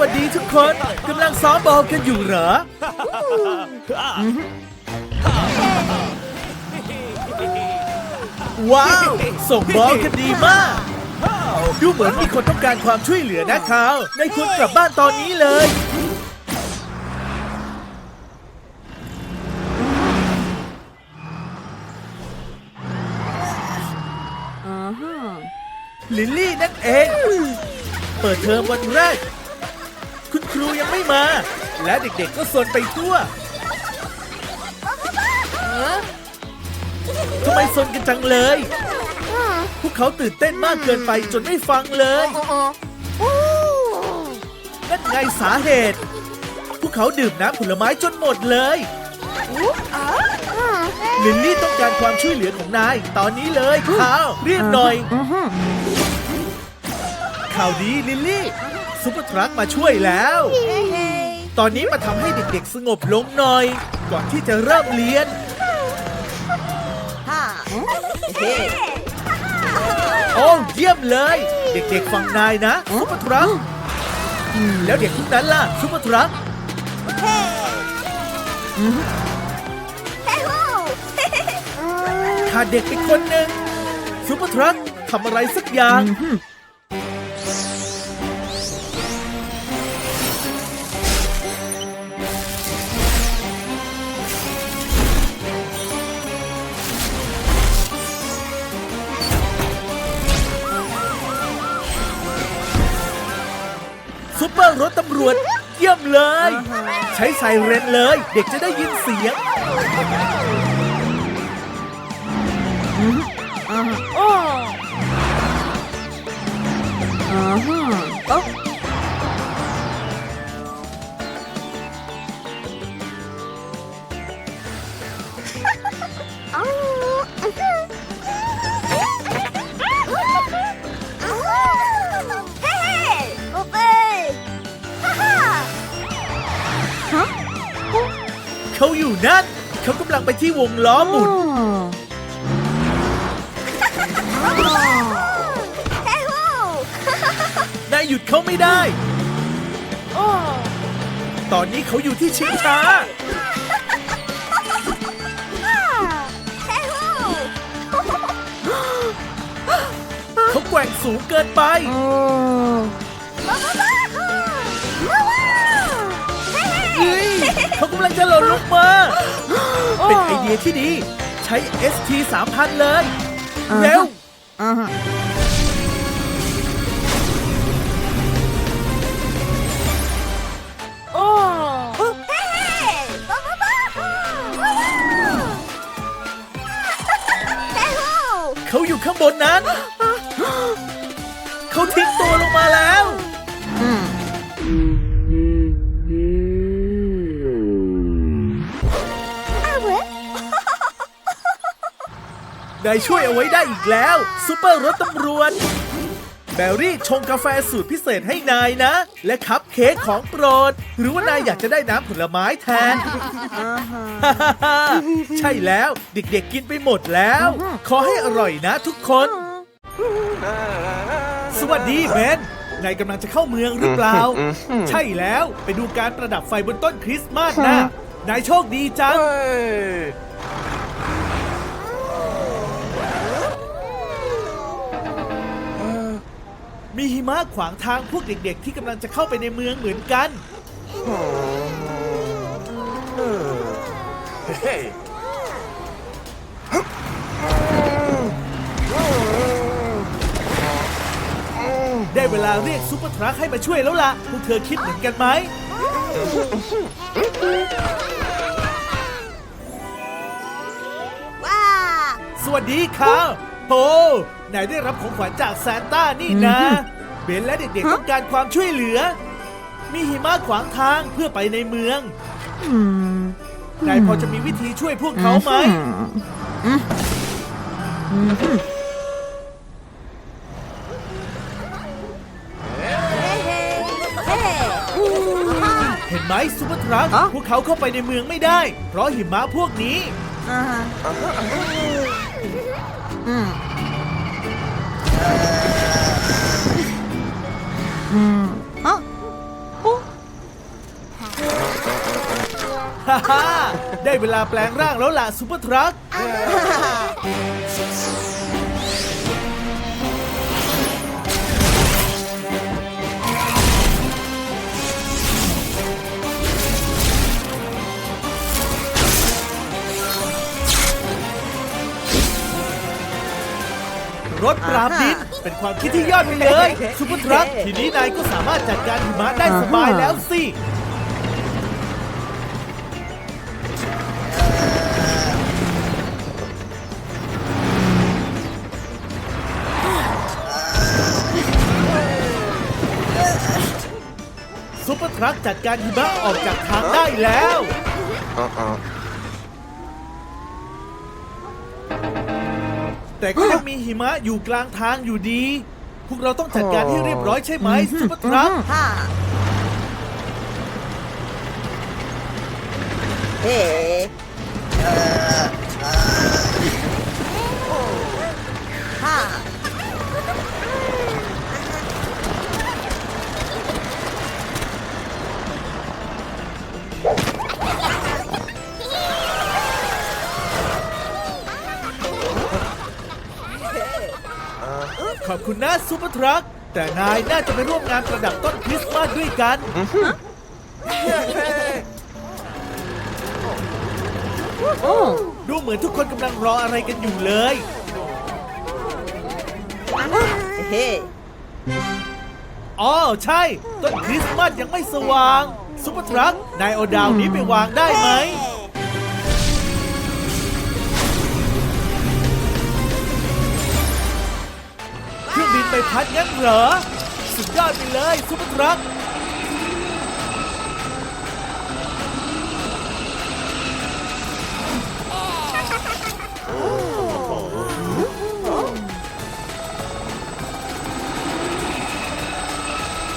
วัสดีทุกคนกำลังซ้อมบอลกันอยู่เหรอ ว้าว ส่งบอลกันดีมาก ดูเหมือนมีคนต้องการความช่วยเหลือนะคราวในควรกลับบ้านตอนนี้เลย ลิลลี่นั่นเอง เปิดเทอมวันแรก คุณครูยังไม่มา และเด็กๆก็สนไปทั่วทำไมสนกันจังเลย พวกเขาตื่นเต้นมากเกินไปจนไม่ฟังเลยนั่นไงสาเหตุ พวกเขาดื่มน้ำผลไม้จนหมดเลยลิลลี่ต้องการความช่วยเหลือของนาย ตอนนี้เลยข่าวเรียบหน่อยข่าวดีลิลลี่ ซุปเปอร์ทรัคมาช่วยแล้ว ตอนนี้มาทำให้เด็กๆสงบลงหน่อย ก่อนที่จะเริ่มเรียน โอ้เยี่ยมเลย เด็กๆฟังนายนะซุปเปอร์ทรัคแล้วเด็กพวกนั้นล่ะซุปเปอร์ทรัคขาดเด็กไปคนหนึ่งซุปเปอร์ทรัคทำอะไรสักอย่างางรถตำรวจ เยี่ยมเลย ใช้ไซเรนเลย เด็กจะได้ยินเสียงเขาอ ยู่นั่น เขากำลังไปที่วงล้อหมุนนายหยุดเขาไม่ได้ตอนนี้เขาอยู่ที่ชิงช้าเขาแกว่งสูงเกินไปเเขากำลังจะหล่นลงมา เป็นไอเดียที่ดี ใช้ ST 3000 เลย เร็วเขาอยู่ข้างบนนั้น เขาทิ้งตัวลงมา นายช่วยเอาไว้ได้อีกแล้วซูเปอร์รถตำรวจ แบรี่ชงกาแฟสูตรพิเศษให้นายนะ และคัพเค้กของโปรด หรือว่านายอยากจะได้น้ำผลไม้แทน ใช่แล้วเด็กๆกินไปหมดแล้ว ขอให้อร่อยนะทุกคน สวัสดีเบนนายกำลังจะเข้าเมืองหรือเปล่า ใช่แล้วไปดูการประดับไฟบนต้นคริสต์มาสนะนายโชคดีจัง มีหิมะขวางทางพวกเด็กๆ ที่กำลังจะเข้าไปในเมืองเหมือนกันได้เวลาเรียกซุปเปอร์ทรัคให้มาช่วยแล้วล่ะ พวกเธอคิดเหมือนกันไหมสวัสดีครับ โอ้นายได้รับของขวัญจากซานต้านี่นะ เบนและเด็กๆต้องการความช่วยเหลือ มีหิมะขวางทางเพื่อไปในเมืองนายพอจะมีวิธีช่วยพวกเขาไหมเห็นไหมซุปเปอร์ทรัคพวกเขาเข้าไปในเมืองไม่ได้ เพราะหิมะพวกนี้ อืมอืมอ๋อโอ้ฮ่าฮ่าได้เวลาแปลงร่างแล้วล่ะซูเปอร์ทรัค รถปราบดิน เป็นความคิดที่ยอดไปเลยซูเปอร์ทรัคทีนี้นายก็สามารถจัดการหิมะได้สบายแล้วสิซุปเปอร์ทรัคจัดการหิมะออกจากทางได้แล้ว แต่ก็ยังมีหิมะอยู่กลางทางอยู่ดี พวกเราต้องจัดการให้เรียบร้อยใช่ไหมซุปเปอร์ทรัคฮ่าเฮ้เออเออ อบคุณนะซุปเปอร์ทรัคแต่นายน่าจะไปร่วมงานประดับต้นคริสต์มาสด้วยกัน โอ้ดูเหมือนทุกคนกำลังรออะไรกันอยู่เลย เฮ้อ๋อใช่ ต้นคริสต์มาสยังไม่สว่างซุปเปอร์ทรัคนายเอาดาวนี้ไปวางได้ไหมเค บินไปพัดงั้นเหรอ สุดยอดไปเลยซุปเปอร์ทรัค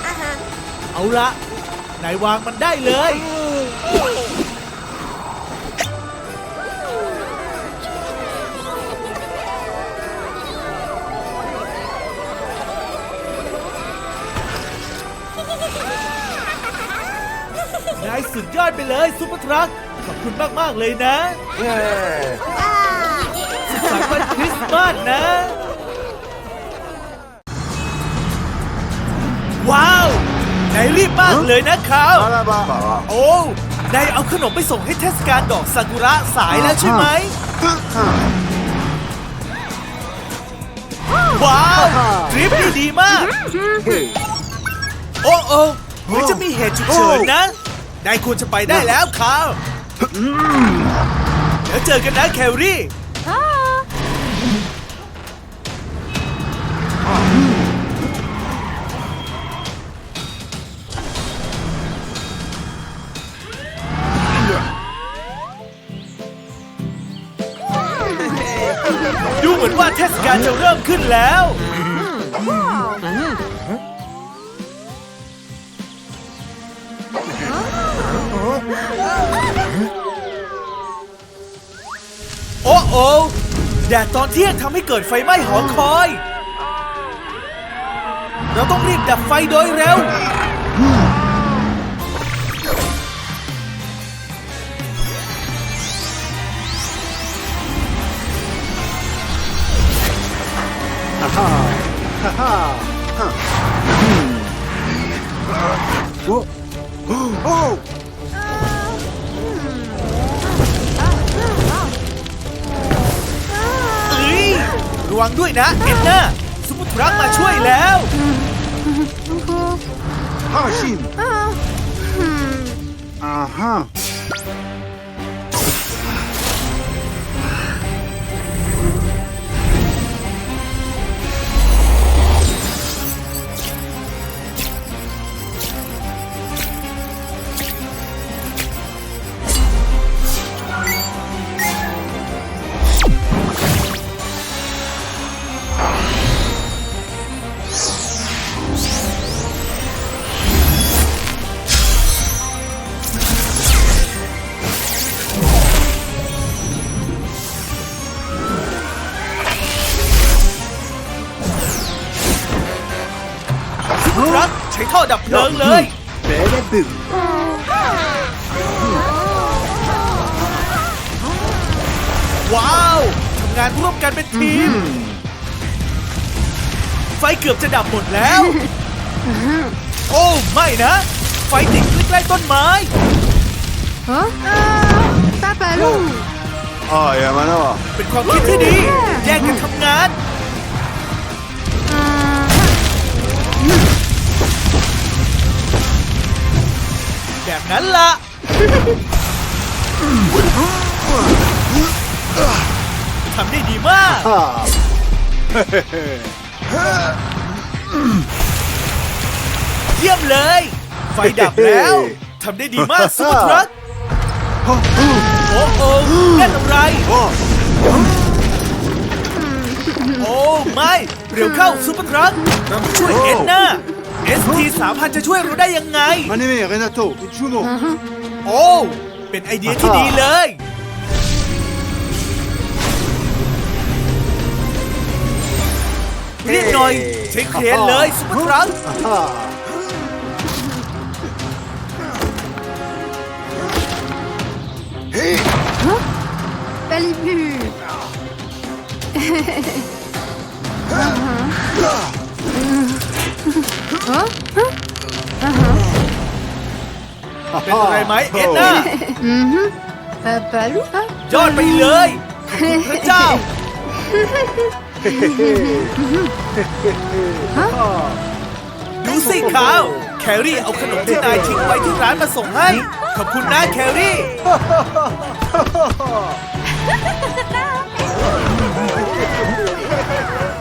อาฮะเอาละนายวางมันได้เลย นายสุดยอดไปเลยซุปเปอร์ทรัคขอบคุณมาก ๆ เลยนะ Yeah. สุขสันต์วันคริสต์มาสนะ ว้าวนายรีบมากเลยนะครับ Alaba. โอ้นายเอาขนมไปส่งให้เทศกาลดอกซากุระสายแล้วใช่ไหม ว้าวทริปนี้ดีมาก Hey. โอ้โอ้เหมือนจะมีเหตุฉุกเฉินนะ นายควรจะไปได้แล้วครับเดี๋ยวเจอกันนะแคลรี่ ดูเหมือนว่าเทศกาลจะเริ่มขึ้นแล้ว โอ้โอ้แดดตอนเที่ยงทำให้เกิดไฟไหม้หอคอย เราต้องรีบดับไฟโดยเร็ว Oh. Oh. ระวังด้วยนะเอ็นน่าซุปเปอร์ทรัคมาช่วยแล้ว Hashim. Uh-huh. ซุป ท่อดับเพลิงเลย Better do. ว้าวทำงานร่วมกันเป็นทีม ไฟเกือบจะดับหมดแล้ว โอ้ไม่นะ ไฟติดใกล้ๆต้นไม้ Hein Papa loup Ah, et maintenant เป็นความคิดที่ดี แยกกันทำงาน แบบนั้นล่ะทำได้ดีมากเยี่ยมเลย ไฟดับแล้วทำได้ดีมากซุปเปอร์ทรัคโอ้โอ้นั่นอะไร Oh โอ้ ไม่ เร็วเข้าซุปเปอร์ทรัคเรามาช่วยเอ็นนะ ST 3000จะช่วยเราได้ยังไง Animé, Renato, Juno โอ้ เป็นไอเดียที่ดีเลย เรียกหน่อยใช้เครนเลยซุปเปอร์ทรั ค Palibu เป็นอะไรไหมเอ็นน่า Papa loup hein ยอดไปเลยขอบคุณพระเจ้า ดูสิขาว แครี่เอาขนมที่นายทิ้งไว้ที่ร้านมาส่งให้ ขอบคุณนะแครี่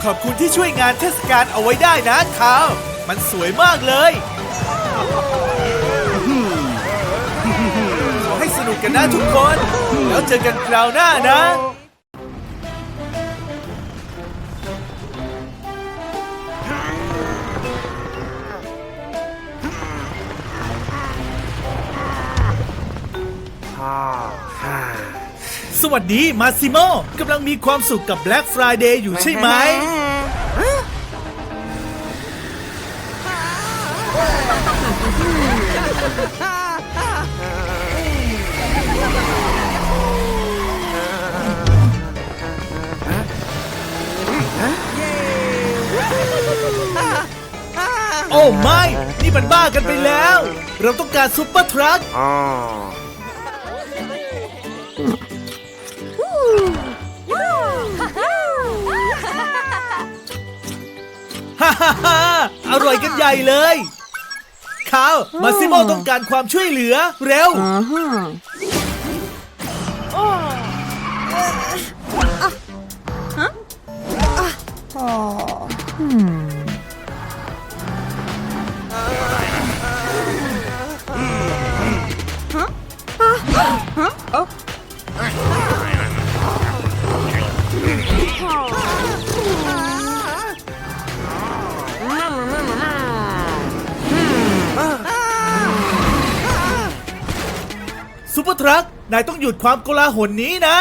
ขอบคุณที่ช่วยงานเทศกาลเอาไว้ได้นะขาวมันสวยมากเลยขอให้สนุกกันนะทุกคน แล้วเจอกันคราวหน้านะสวัสดีมาซิโมกำลังมีความสุขกับ Black Friday อยู่ใช่ไหม มันบ้ากันไปแล้ว เราต้องการซุปเปอร์ทรัคฮ่าฮ่าฮ่าอร่อยกันใหญ่เลยข้าวมาซิโมต้องการความช่วยเหลือเร็วซุป เปอร์ทรัค นายต้องหยุดความโกลาหลนี้นะ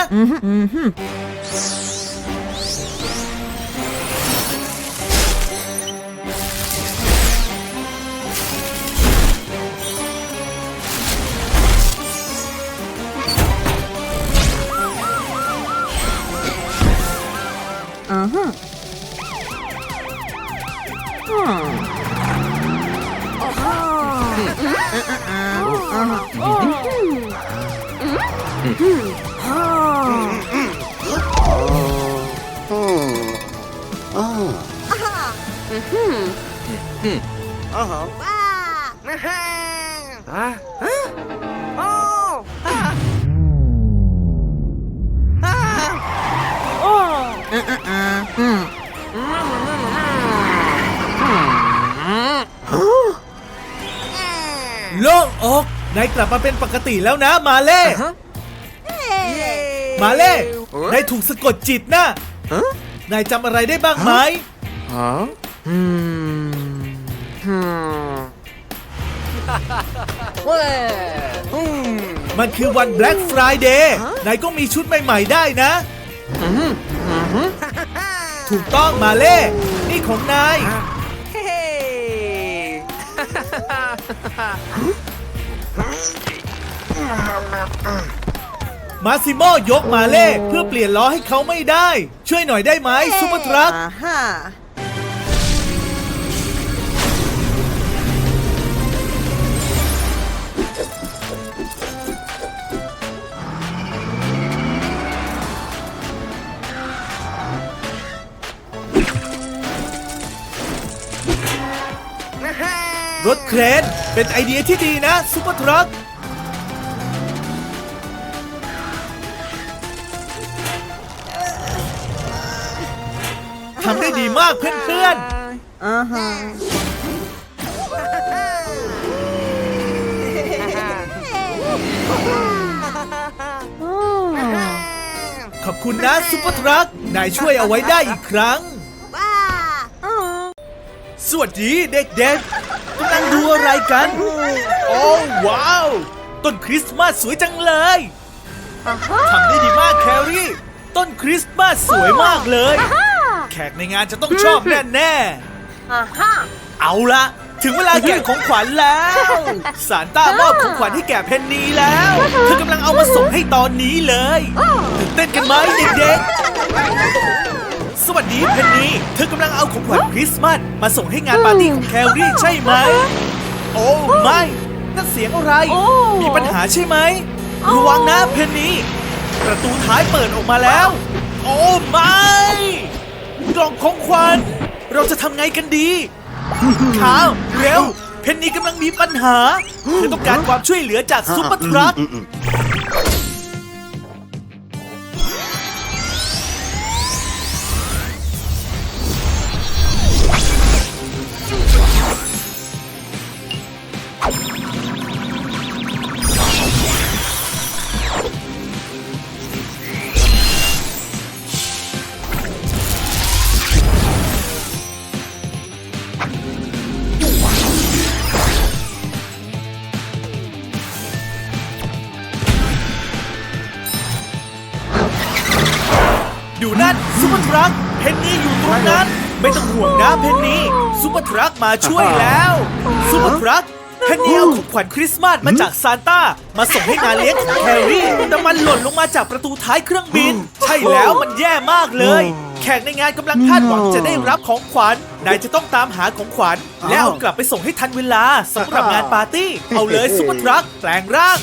โมาเป็นปกติแล้วนะมาเล่ มาเล่ นายถูกสะกดจิตนะ นายจำอะไรได้บ้างไหมมันคือวัน Black Friday นายก็มีชุดใหม่ๆได้นะถูกต้องมาเล่ นี่ของนายน มาซิโมยกมาเล่เพื่อเปลี่ยนล้อให้เขาไม่ได้ ช่วยหน่อยได้ไหมซุปเปอร์ทรัค อ่าฮ่า รถเครนเป็นไอเดียที่ดีนะซุปเปอร์ทรัคทำได้ดีมากเพื่อนอ่าฮ่าๆขอบคุณนะซุปเปอร์ทรัคนายช่วยเอาไว้ได้อีกครั้ง สวัสดีเด็กๆ กำลังดูอะไรกัน โอ้ว้าว ต้นคริสต์มาสสวยจังเลยทำได้ดีมากแครี่ ต้นคริสต์มาสสวยมากเลย แขกในงานจะต้องชอบแน่ๆเอาละถึงเวลาแกะของขวัญแล้วซานต้ามอบของขวัญให้แก่เพนนีแล้ว เธอกำลังเอามาส่งให้ตอนนี้เลยตื่นเต้นกันไหมเด็กๆ สวัสดีเพนนีเธอกำลังเอาของขวัญคริสต์มาสมาส่งให้งานปาร์ตี้ของแคลรี่ใช่ไหม โอ้ไม่นั่นเสียงอะไรมีปัญหาใช่ไหม ระวังนะเพนนีประตูท้ายเปิดออกมาแล้ว โอ้ไม่กล่องของขวัญเราจะทำไงกันดีข่าวเร็ว เพนนีกำลังมีปัญหาเธอต้องการความช่วยเหลือจากซุปเปอร์ทรัค ไม่ต้องห่วงนะเพนนีซุปเปอร์ทรัคมาช่วยแล้วซุปเปอร์ทรัคเพนนีเอาของขวัญคริสต์มาสมาจากซานต้า มาส่งให้งานเลี้ยงของแครี่แต่มันหล่นลงมาจากประตูท้ายเครื่องบิน ใช่แล้วมันแย่มากเลย แขกในงานกำลังคาดหวังจะได้รับของขวัญนายจะต้องตามหาของขวัญและเอากลับไปส่งให้ทันเวลาสำหรับงานปาร์ตี้เอาเลยซุปเปอร์ทรัคแปลงร่าง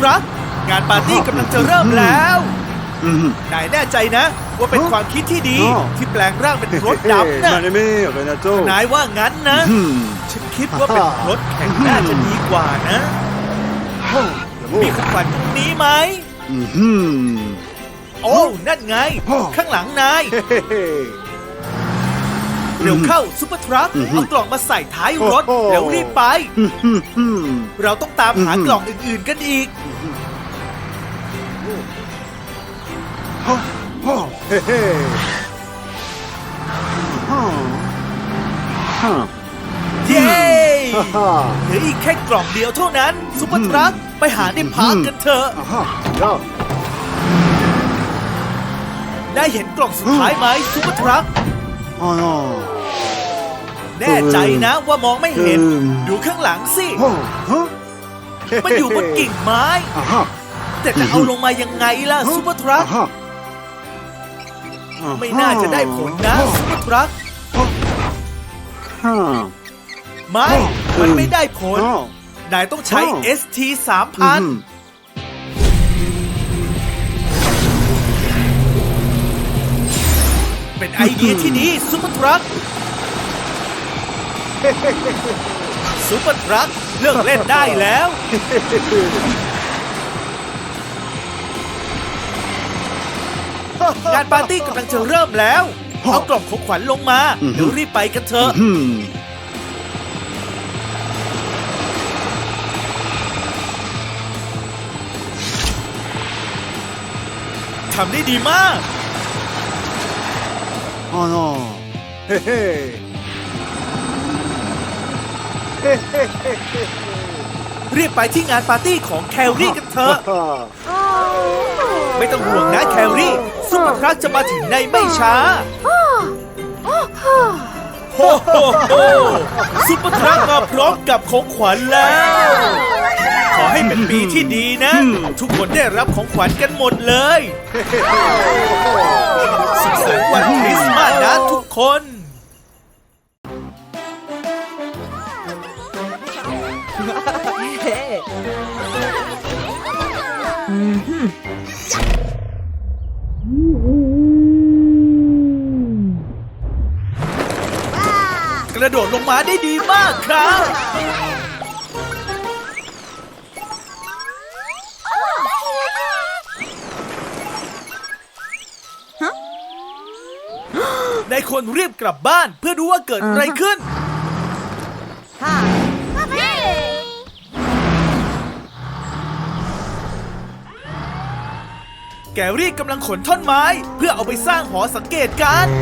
ร์ทรัคงานปาร์ตี้กำลังจะเริ่มแล้วนายแน่ใจนะ ว่าเป็นความคิดที่ดีอ๋อที่แปลงร่างเป็นรถดำนะมาเลยมี่เป็นนะโจ้นายว่างั้นนะ ฉันคิดว่าเป็นรถแข่งน่าจะดีกว่านะ มีของขวัญตรงนี้ไหมอืมโอ้ นั่นไงอ๋อข้างหลังนาย เฮ้เฮ้เร็วเข้าซุปเปอร์ทรัคอือฮึเอากล่องมาใส่ท้ายรถโอ้โห แล้วรีบไปอืมอืมอืมเราต้องตามหาอือฮึกล่องอื่นๆกันอีก ฮ่าฮ่าเฮ้เฮ้ฮ่าฮ่าเย้ฮ่าฮ่าเหลืออีกแค่กล่องเดียวเท่านั้นซุปเปอร์ทรัคไปหาในพาร์คกันเถอะ อ่าฮ่าย่าได้เห็นกล่องสุดท้ายไหมซุปเปอร์ทรัค อ๋อ แน่ใจนะว่ามองไม่เห็น อืม ดูข้างหลังสิฮ่าฮะมันอยู่บนกิ่งไม้ อ่าฮ่าแต่จะเอาลงมายังไงล่ะซุปเปอร์ทรัค อ่าฮ่าอ่าไม่น่าจะได้ผลนะซุปเปอร์ทรัคฮ่าไม่อืมมันไม่ได้ผล อ๋อนายต้องใช้ อ๋อ ST อืม เป็นไอเดียที่ดีซุปเปอร์ทรัคซุปเปอร์ทรัคเลิกเล่นได้แล้วฮงานปาร์ตี้กำลังจะเริ่มแล้ว เอากล่องของขวัญลงมาเดี๋ยวรีบไปกันเถอะอืมทำได้ดีมาก อ๋อ no เฮ้เฮ้รีบไปที่งานปาร์ตี้ของแคลรี่กันเถอะฮ่าไม่ต้องห่วงนะแคลรี่ซุปเปอร์ทรัคจะมาถึงในไม่ช้าโอ้โหซุปเปอร์ทรัคมาพร้อมกับของขวัญแล้วขอ ให้เป็นปีที่ดีนะ ทุกคนได้รับของขวัญกันหมดเลยสุขสันต์วันคริสต์มาสนะทุกคนเฮ้กระโดดลงมาได้ดีมากครับ ควรรีบกลับบ้านเพื่อดูว่าเกิดอะไรขึ้นฮ่าแกรี่กำลังขนท่อนไม้ เพื่อเอาไปสร้างหอสังเกตการณ์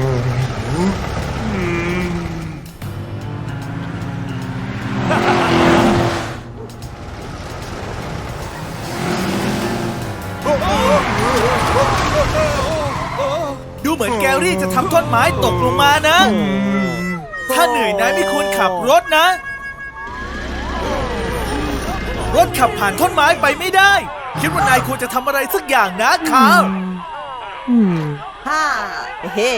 จะทำท่อนไม้ตกลงมานะ ถ้าเหนื่อยนายไม่ควรขับรถนะ รถขับผ่านท่อนไม้ไปไม่ได้ คิดว่านายควรจะทำอะไรสักอย่างนะคาร์ล ฮ่าเฮ้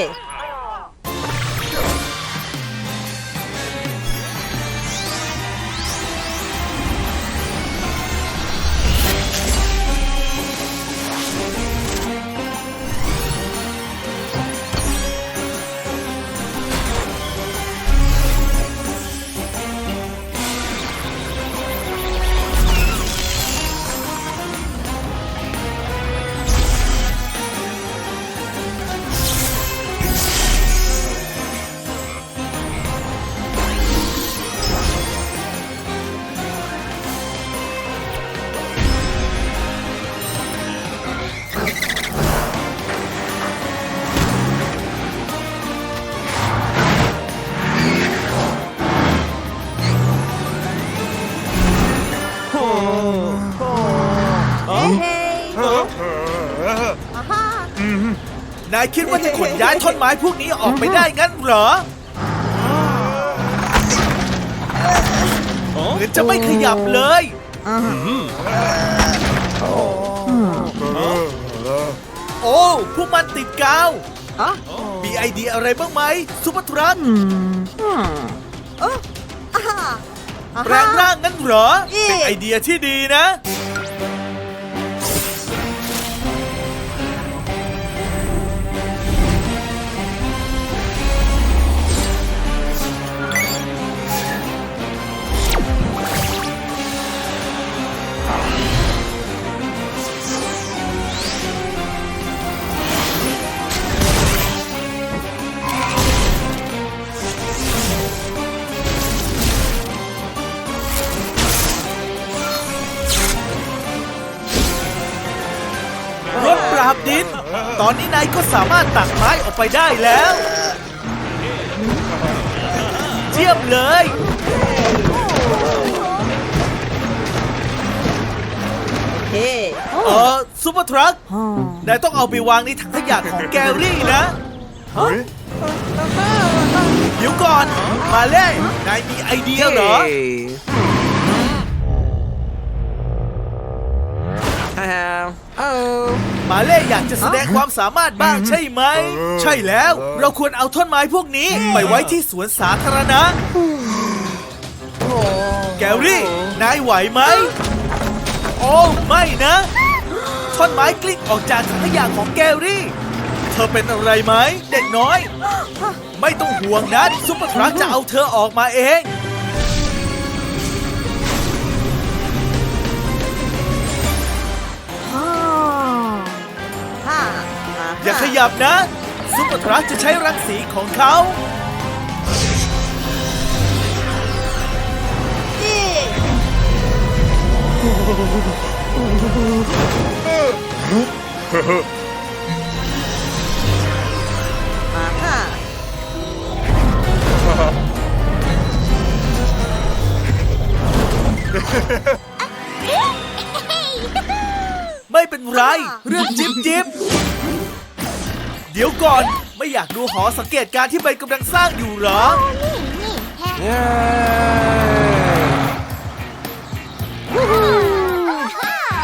ายคิดว่าจะขนย้ายท่อนไม้พวกนี้ออกไปได้งั้นเหรอเหมือนจะไม่ขยับเลยโอ้พวกมันติดกาวอ๋อมีไอเดียอะไรบ้างไหมซุปเปอร์ทรัคเอออ่าฮ่าอ่าแปลฮ่างร่างงั้นเหรอเอ๊ะเป็นไอเดียที่ดีนะามารถตักไม้ออกไปได้แล้วเยี่ยมเลย เฮ้เออซุปเปอร์ทรัค นายต้องเอาไปวางในถังขยะของแกรี่นะเฮ้ยเดี๋ยวก่อน มาเล่นายมีไอเดียเหรอ มาเล่อยากจะแสดงความสามารถบ้างใช่ไหม ใช่แล้ว เราควรเอาท่อนไม้พวกนี้ไปไว้ที่สวนสาธารณะ แกรี่ นายไหวไหม โอ้ไม่นะ ท่อนไม้กลิ้งออกจากถังขยะของแกรี่ เธอเป็นอะไรไหม เด็กน้อย ไม่ต้องห่วงนะซุปเปอร์ทรัคจะเอาเธอออกมาเอง อย่าขยับนะ ซุปเปอร์ทรัคจะใช้รังสีของเขาอ่าฮะไม่เป็นไร เรื่องจิ๊บจิ๊บเดี๋ยวก่อน ไม่อยากดูหอสังเกตการณ์ที่ใบกำลังสร้างอยู่เหรอเย้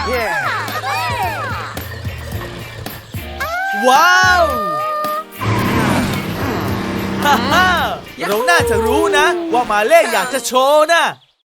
เย้ว้าวฮ่าฮ่าเราน่าจะรู้นะ ว่ามาเล่อยากจะโชว์นะ